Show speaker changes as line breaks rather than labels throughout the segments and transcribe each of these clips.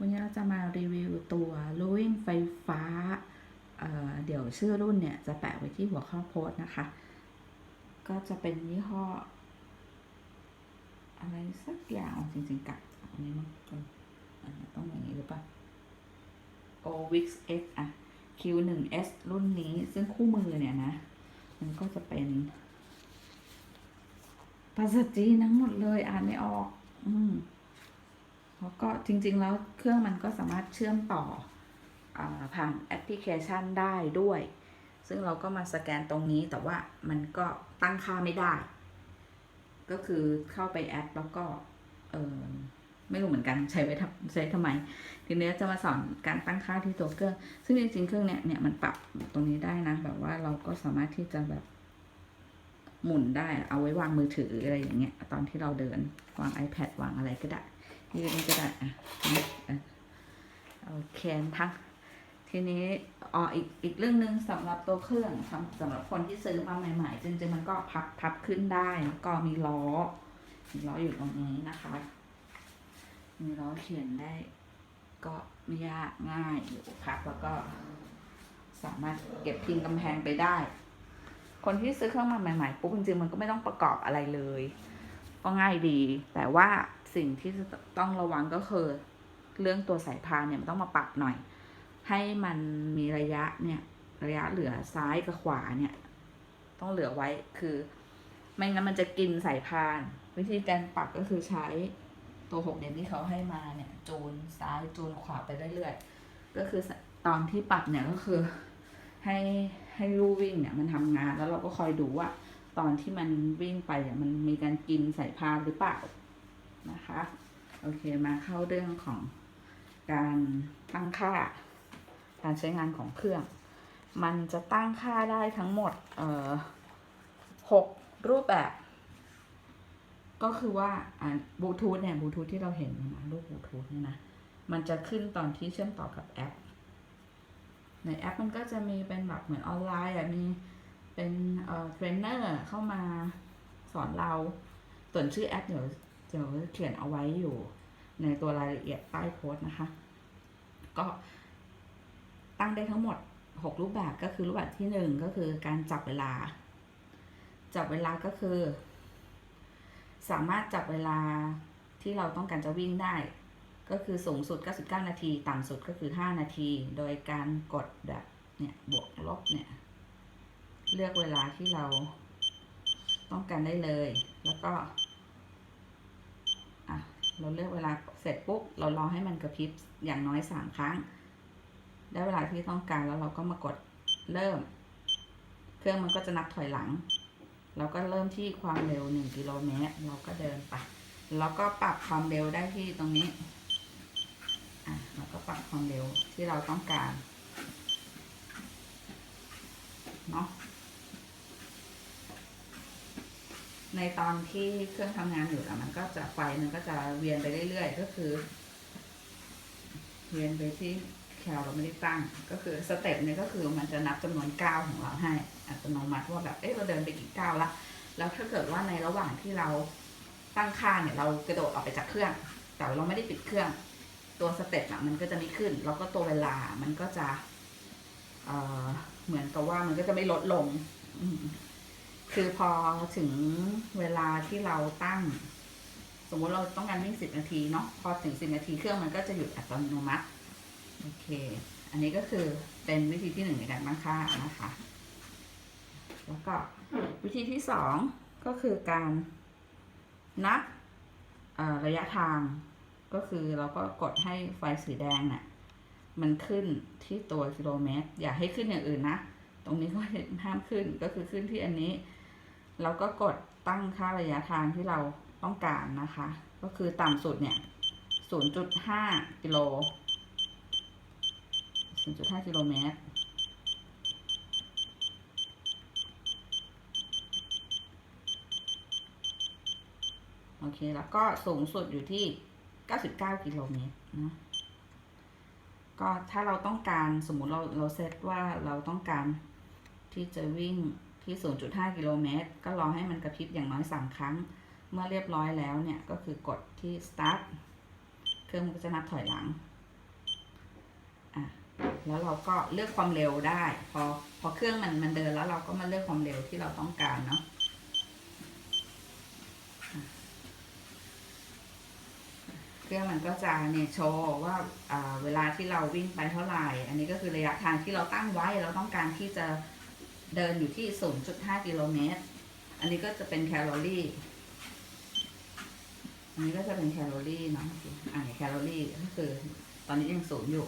วันนี้เราจะมารีวิวตัวลูวิ่งไฟฟ้าเเดี๋ยวชื่อรุ่นเนี่ยจะแปะไว้ที่หัวข้อโพสต์นะคะ ก็จะเป็นยี่ห้อ อะไรสักอย่างจริงๆกับอันนี้มันต้องอันนี้ต้องอย่างนี้หรือเปล่า Ovix X อะ Q1S รุ่นนี้ซึ่งคู่มือเนี่ยนะ มันก็จะเป็นภาษาจีนทั้งหมดเลยอ่านไม่ออก อืม แล้วก็จริงๆแล้วเครื่องมันก็สามารถเชื่อมต่ออผ่านแอปพลิเคชันได้ด้วย ซึ่งเราก็มาสแกนตรงนี้แต่ว่ามันก็ตั้งค่าไม่ได้ ก็คือเข้าไปแอปแล้วก็ไม่รู้เหมือนกันใช้ไว้ทำใช้ทำไม ทีนี้จะมาสอนการตั้งค่าที่ตัวเครื่อง ซึ่งจริงๆเครื่องเนี้ยเนี่ยมันปรับตรงนี้ได้นะ แบบว่าเราก็สามารถที่จะแบบหมุนได้เอาไว้วางมือถืออะไรอย่างเงี้ยตอนที่เราเดินวาง iPad วางอะไรก็ได้ ยืนก็ได้อะนี่อะโอเคทั้งทีนี้อ๋ออีกอีกเรื่องหนึ่งสำหรับตัวเครื่องสำสำหรับคนที่ซื้อมาใหม่ๆจริงๆมันก็พับพับขึ้นได้แล้วก็มีล้อมีล้ออยู่ตรงนี้นะคะ มีล้อเขียนได้ ก็ไม่ยากง่ายอยู่พับแล้วก็ สามารถเก็บพิงกำแพงไปได้ คนที่ซื้อเครื่องมาใหม่ๆปุ๊บจริงๆมันก็ไม่ต้องประกอบอะไรเลย ก็ง่ายดี แต่ว่า สิ่งที่จะต้องระวังก็คือ เรื่องตัวสายพานเนี่ยมันต้องมาปรับหน่อย ให้มันมีระยะเนี่ยระยะเหลือซ้ายกับขวาเนี่ย ต้องเหลือไว้คือ ไม่งั้นมันจะกินสายพาน วิธีการปรับก็คือใช้ตัวหกเหลี่ยมที่เขาให้มาเนี่ยจูนซ้ายจูนขวาไปเรื่อยๆก็คือตอนที่ปรับเนี่ยก็คือให้ให้ลู่วิ่งเนี่ยมันทำงานแล้วเราก็คอยดูว่า ตอนที่มันวิ่งไปเนี่ยมันมีการกินสายพานหรือเปล่า นะคะ โอเคมาเข้าเรื่องของการตั้งค่า การใช้งานของเครื่อง มันจะตั้งค่าได้ทั้งหมดเอ่อหกรูปแบบ ก็คือว่าอ่าบลูทูธเนี่ยบลูทูธที่เราเห็นนะรูปบลูทูธเนี่ยนะมันจะขึ้นตอนที่เชื่อมต่อกับแอป ในแอปมันก็จะมีเป็นแบบเหมือนออนไลน์อะมีเป็นเอ่อเทรนเนอร์เข้ามาสอนเราส่วนชื่อแอปเดี๋ยว เดี๋ยวเขียนเอาไว้อยู่ในตัวรายละเอียดใต้โพสต์นะคะ ก็ตั้งได้ทั้งหมด 6 รูปแบบก็คือรูปแบบที่ 1 ก็คือการจับเวลา จับเวลาก็คือ สามารถจับเวลาที่เราต้องการจะวิ่งได้ ก็คือสูงสุด 99 นาที ต่ำสุดก็คือ 5 นาที โดยการกดแบบเนี่ยบวกลบเนี่ย เลือกเวลาที่เราต้องการได้เลย แล้วก็ เราเลือกเวลาเสร็จปุ๊บเรารอให้มันกระพริบอย่างน้อย3ครั้ง ได้เวลาที่ต้องการแล้วเราก็มากดเริ่ม เครื่องมันก็จะนับถอยหลัง เราก็เริ่มที่ความเร็ว1กิโลเมตรเราก็เดินไปแล้วก็ปรับความเร็วได้ที่ตรงนี้อะเราก็ปรับความเร็วที่เราต้องการเนาะ ในตอนที่เครื่องทำงานอยู่อะมันก็จะไฟมันก็จะเวียนไปเรื่อยๆ ก็คือ เวียนไปที่แคลเราไม่ได้ตั้ง ก็คือสเต็ปนี่ยก็คือมันจะนับจำนวนก้าวของเราให้ อัตโนมัติว่าแบบเอ๊ะเราเดินไปกี่ก้าวละแล้วถ้าเกิดว่าในระหว่างที่เราตั้งค่าเนี่ย เรากระโดดออกไปจากเครื่อง แต่เราไม่ได้ปิดเครื่อง ตัวสเต็ปอะมันก็จะไม่ขึ้น แล้วก็ตัวเวลามันก็จะเเหมือนกับว่ามันก็จะไม่ลดลง คือพอถึงเวลาที่เราตั้ง สมมติเราต้องการวิ่งสิบนาทีเนาะพอถึงสิบนาทีเครื่องมันก็จะหยุดอัตโนมัติโอเค อันนี้ก็คือเป็นวิธีที่หนึ่งในการตั้งค่านะคะ แล้วก็วิธีที่สองก็คือการนับระยะทางก็คือเราก็กดให้ไฟสีแดงเนี่ยมันขึ้นที่ตัวกิโลเมตร อย่าให้ขึ้นอย่างอื่นนะ ตรงนี้ก็ห้ามขึ้นก็คือขึ้นที่อันนี้ เราก็กดตั้งค่าระยะทางที่เราต้องการนะคะ ก็คือต่ำสุดเนี่ย 0.5 กิโล 0.5 กิโลเมตร โอเค แล้วก็สูงสุดอยู่ที่ 99 กิโลเมตรนะก็ถ้าเราต้องการสมมุติเราเราเซตว่าเราต้องการที่จะวิ่ง ที่ 0.5 กิโลเมตร ก็รอให้มันกระพริบอย่างน้อย 3 ครั้ง เมื่อเรียบร้อยแล้วเนี่ยก็คือกดที่ start เครื่องมันก็จะนับถอยหลังอะแล้วเราก็เลือกความเร็วได้ พอพอเครื่องมันมันเดินแล้วเราก็มาเลือกความเร็วที่เราต้องการเนาะเครื่องมันก็จะเนี่ยโชว์ว่าอ่าเวลาที่เราวิ่งไปเท่าไหร่ อันนี้ก็คือระยะทางที่เราตั้งไว้เราต้องการที่จะ เดินอยู่ที่ 0.5 กิโลเมตร อันนี้ก็จะเป็นแคลอรี่ อันนี้ก็จะเป็นแคลอรี่เนาะอ่าแคลอรี่ก็คือ ตอนนี้ยังศูนย์อยู่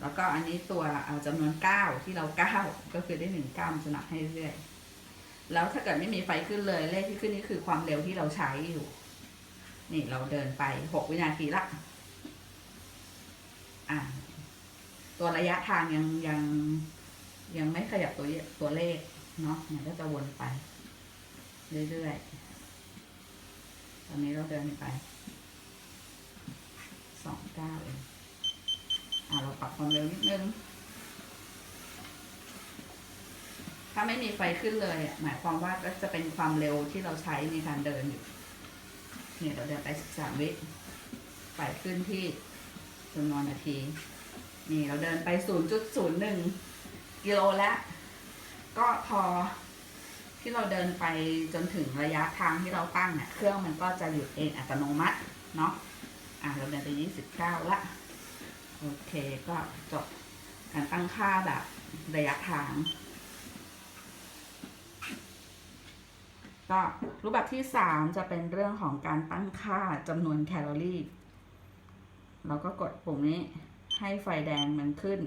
แล้วก็อันนี้ตัวอ่าจำนวนเก้าที่เราเก้าก็คือได้หนึ่งเก้ามันจะนับให้เรื่อยๆแล้วถ้าเกิดไม่มีไฟขึ้นเลย เลขที่ขึ้นนี่คือความเร็วที่เราใช้อยู่ นี่เราเดินไปหกวินาทีละ อ่า ตัวระยะทางยังยัง ยังไม่ขยับตัวตัวเลขเนาะมันก็จะวนไป เรื่อยๆ ตอนนี้เราเดินไปสองเก้าเองอ่าเราปรับความเร็วนิดนึง ถ้าไม่มีไฟขึ้นเลยอะหมายความว่าก็จะเป็นความเร็วที่เราใช้ในการเดินอยู่เนี่ยเราเดินไปสิบสามวิไฟขึ้นที่จำนวนนาที นี่เราเดินไปศูนย์จุดศูนย์หนึ่ง กิโลแล้วก็พอที่เราเดินไปจนถึงระยะทางที่เราตั้งเนี่ยเครื่องมันก็จะหยุดเองอัตโนมัติ เนาะอะเราเดินไปยี่สิบเก้าละ โอเคก็จบการตั้งค่าแบบระยะทาง ก็รูปแบบที่สามจะเป็นเรื่องของการตั้งค่าจำนวนแคลอรี่เราก็กดปุ่มนี้ให้ไฟแดงมันขึ้น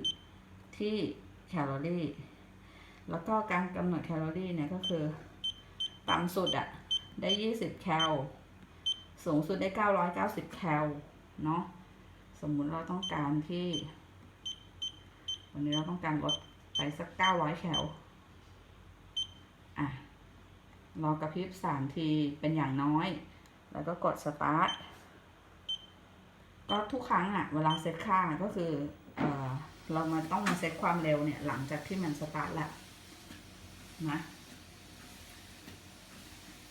ที่ แคลอรี่ แล้วก็การกำหนดแคลอรี่เนี่ยก็คือต่ำสุดอะได้ 20 แคล สูงสุดได้ 990 แคล เนาะ สมมุติเราต้องการที่ วันนี้เราต้องการลดไปสัก 900 แคล อะรอกระพริบสามทีเป็นอย่างน้อย แล้วก็กดสตาร์ท ก็ทุกครั้งอะเวลาเซตค่าก็คือ เรามาต้องมาเซตความเร็วเนี่ย หลังจากที่มันสตาร์ทแล้วนะ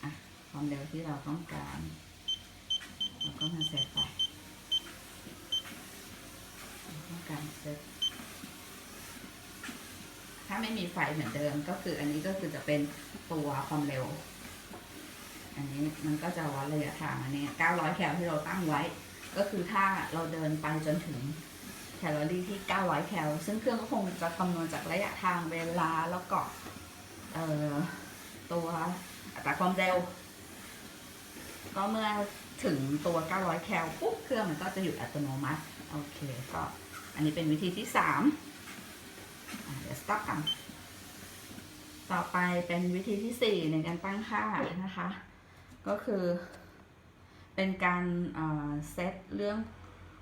อะความเร็วที่เราต้องการเราก็มาเซตไปต้องการเซตถ้าไม่มีไฟเหมือนเดิมก็คืออันนี้ก็คือจะเป็นตัวความเร็ว อันนี้มันก็จะวัดระยะทางอันนี้900แคลที่เราตั้งไว้ ก็คือถ้าเราเดินไปจนถึง แคลอรี่ที่ 900 แคล ซึ่งเครื่องก็คงจะคำนวณจากระยะทางเวลาแล้วก็ตัวอัตราความเร็ว ก็เมื่อถึงตัว 900 แคลปุ๊บเครื่องมันก็จะหยุดอัตโนมัติ โอเค ก็อันนี้เป็นวิธีที่ 3 เดี๋ยว stop กัน ต่อไปเป็นวิธีที่ 4 ในการตั้งค่านะคะ ก็คือเป็นการเซตเรื่อง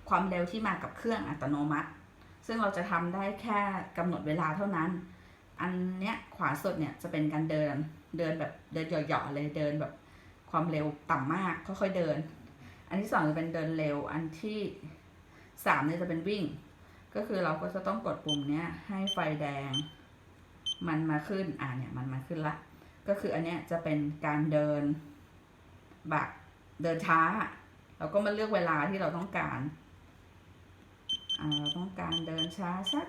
ความเร็วที่มากับเครื่องอัตโนมัติ ซึ่งเราจะทำได้แค่กำหนดเวลาเท่านั้น อันเนี้ยขวาสุดเนี่ยจะเป็นการเดินเดินแบบเดินเหยาะๆเลยเดินแบบความเร็วต่ำมากค่อยๆเดิน อันที่สองจะเป็นเดินเร็ว อันที่สามเนี่ยจะเป็นวิ่ง ก็คือเราก็จะต้องกดปุ่มเนี้ยให้ไฟแดง มันมาขึ้นอ่าเนี่ยมันมาขึ้นละ ก็คืออันเนี้ยจะเป็นการเดินแบบเดินช้า เราก็มาเลือกเวลาที่เราต้องการ เราต้องการเดินช้าสัก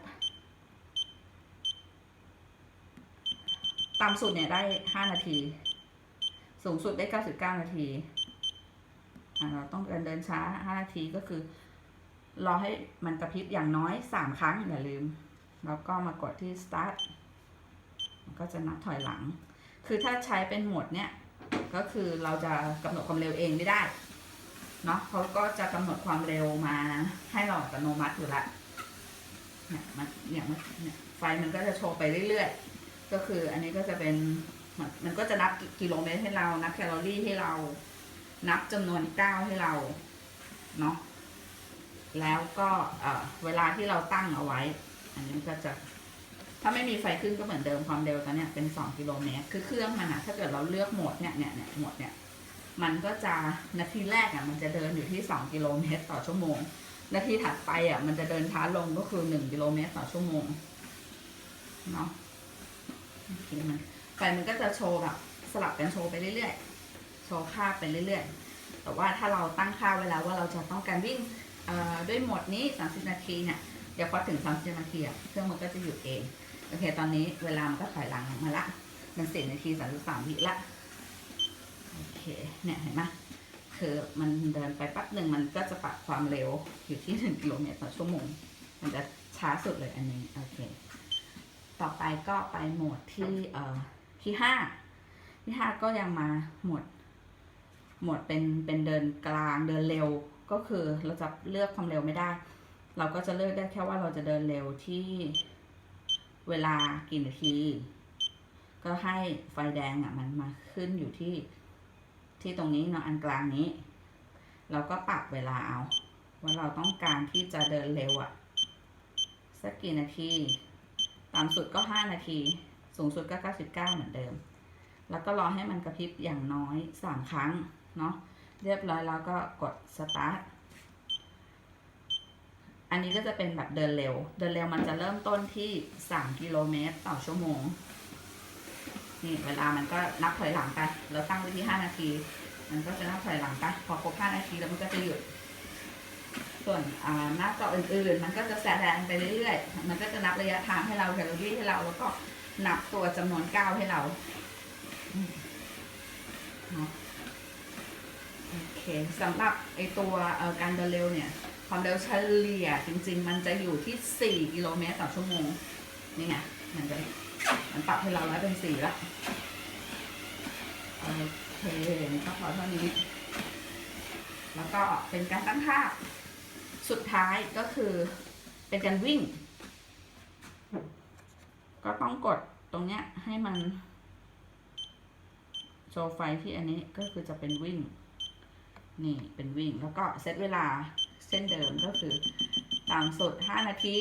ต่ำสุดเนี่ยได้ห้านาที สูงสุดได้เก้าสิบเก้านาทีเราต้องเดินเดินช้าห้านาทีก็คือ รอให้มันกระพริบอย่างน้อยสามครั้งอย่าลืม แล้วก็มากดที่ start มันก็จะนับถอยหลัง คือถ้าใช้เป็นโหมดเนี้ยก็คือเราจะกำหนดความเร็วเองไม่ได้ เนาะเขาก็จะกำหนดความเร็วมาให้เราอัตโนมัติอยู่ละเนี่ยมันเนี่ยมันเนี่ยไฟมันก็จะโชว์ไปเรื่อยๆ ก็คืออันนี้ก็จะเป็นมันมันก็จะนับกิโลเมตรให้เรา นับแคลอรี่ให้เรา นับจำนวนก้าวให้เรา เนาะ แล้วก็เออเวลาที่เราตั้งเอาไว้ อันนี้ก็จะ ถ้าไม่มีไฟขึ้นก็เหมือนเดิมความเร็วตอนเนี้ยเป็นสองกิโลเมตร คือเครื่องมันอะถ้าเกิดเราเลือกโหมดเนี่ยเนี่ยเนี่ยโหมดเนี่ย มันก็จะนาทีแรกอะมันจะเดินอยู่ที่สองกิโลเมตรต่อชั่วโมง นาทีถัดไปอะมันจะเดินช้าลงก็คือหนึ่งกิโลเมตรต่อชั่วโมงเนาะโอเคมันไฟมันก็จะโชว์แบบสลับกันโชว์ไปเรื่อยๆ โชว์ค่าไปเรื่อยๆ แต่ว่าถ้าเราตั้งค่าไว้แล้วว่าเราจะต้องการวิ่งด้วยโหมดนี้ 30 นาทีเนี่ยเดี๋ยวพอถึง 30 นาทีอะเครื่องมันก็จะหยุดเอง โอเค ตอนนี้เวลามันก็ถอยหลังมาละ มันสี่นาที 33 วิละ โอเค เนี่ยเห็นไหมคือมันเดินไปแป๊บหนึ่งมันก็จะปรับความเร็วอยู่ที่ 1 กิโลเมตรต่อชั่วโมง มันจะช้าสุดเลยอันนี้ โอเค ต่อไปก็ไปโหมดที่เอ่อที่ห้าที่ห้าก็ยังมาโหมดโหมดเป็นเป็นเดินกลางเดินเร็วก็คือเราจะเลือกความเร็วไม่ได้ เราก็จะเลือกได้แค่ว่าเราจะเดินเร็วที่เวลากี่นาที ก็ให้ไฟแดงอะมันมาขึ้นอยู่ที่ ที่ตรงนี้เนาะอันกลางนี้ เราก็ปรับเวลาเอา ว่าเราต้องการที่จะเดินเร็วอะสักกี่นาทีต่ำสุดก็ 5 นาที สูงสุดก็ 99 เหมือนเดิม แล้วก็รอให้มันกระพริบอย่างน้อย 3 ครั้งเนาะเรียบร้อยแล้วก็กด start อันนี้ก็จะเป็นแบบเดินเร็ว เดินเร็วมันจะเริ่มต้นที่ 3 กิโลเมตรต่อชั่วโมง นี่เวลามันก็นับถอยหลังไปเราตั้งไว้ที่5นาที มันก็จะนับถอยหลังไปพอครบ5นาทีแล้วมันก็จะหยุด ส่วนอ่าหน้าจออื่นๆ มันก็จะแสดงไปเรื่อยๆ มันก็จะนับระยะทางให้เราแคลอรี่ให้เราแล้วก็นับตัวจำนวนก้าวให้เราเนาะโอเคสำหรับไอตัวการเดินเร็วเนี่ย ความเร็วเฉลี่ยจริง ๆ มันจะอยู่ที่ 4 กิโลเมตรต่อชั่วโมงนี่ไงมันจะ มันปรับให้เราแล้วเป็น4แล้วโอเคก็พอเท่านี้ แล้วก็เป็นการตั้งค่า สุดท้ายก็คือเป็นการวิ่ง ก็ต้องกดตรงเนี้ยให้มันโชว์ไฟที่อันนี้ก็คือจะเป็นวิ่ง นี่เป็นวิ่งแล้วก็เซตเวลาเส้นเดิมก็คือต่ำสุด 5 นาที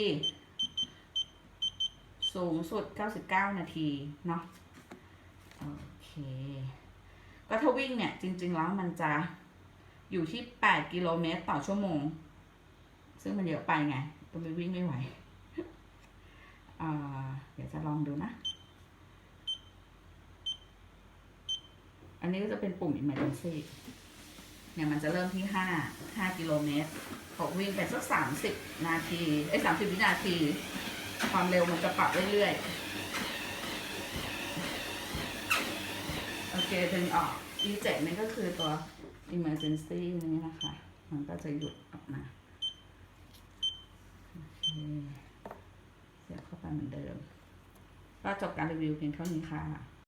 สูงสุด 99 นาทีเนาะโอเคก็ถ้าวิ่งเนี่ย จริง ๆ แล้วมันจะอยู่ที่ 8 กิโลเมตรต่อชั่วโมง ซึ่งมันเยอะไปไงก็ไม่วิ่งไม่ไหวเดี๋ยวจะลองดูนะ อันนี้ก็จะเป็นปุ่ม emergency เนี่ยมันจะเริ่มที่ห้าห้ากิโลเมตรพอวิ่งไปสักสามสิบนาทีไอ้สามสิบวินาที ความเร็วมันจะปรับเรื่อยๆ โอเคถึงออก e เจ็นี่ก็คือตัว emergency นี้นะคะ มันก็จะหยุดออกมาโอเคเสียบเข้าไปเหมือนเดิม ก็จบการรีวิวเพียงเท่านี้ค่ะ